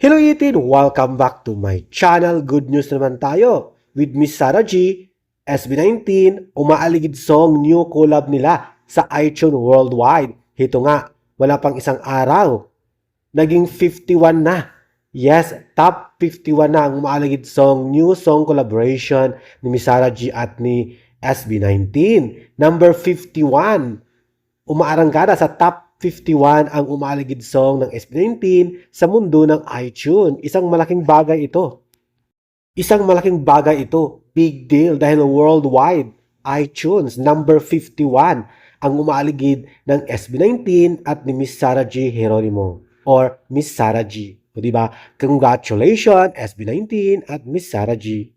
Hello Itin! Welcome back to my channel. Good news naman tayo. With Miss Sarah G, SB19, umaaligid song new collab nila sa iTunes Worldwide. Ito nga, wala pang isang araw. Naging 51 na. Yes, top 51 na ang umaaligid song new song collaboration ni Miss Sarah G at ni SB19. Number 51 umaarangkada sa top 51 ang umaaligid song ng SB19 sa mundo ng iTunes. Isang malaking bagay ito. Isang malaking bagay ito. Big deal dahil worldwide iTunes number 51 ang umaaligid ng SB19 at ni Miss Sarah G. Geronimo or Miss Sarah G. O diba? Congratulations SB19 at Miss Sarah G.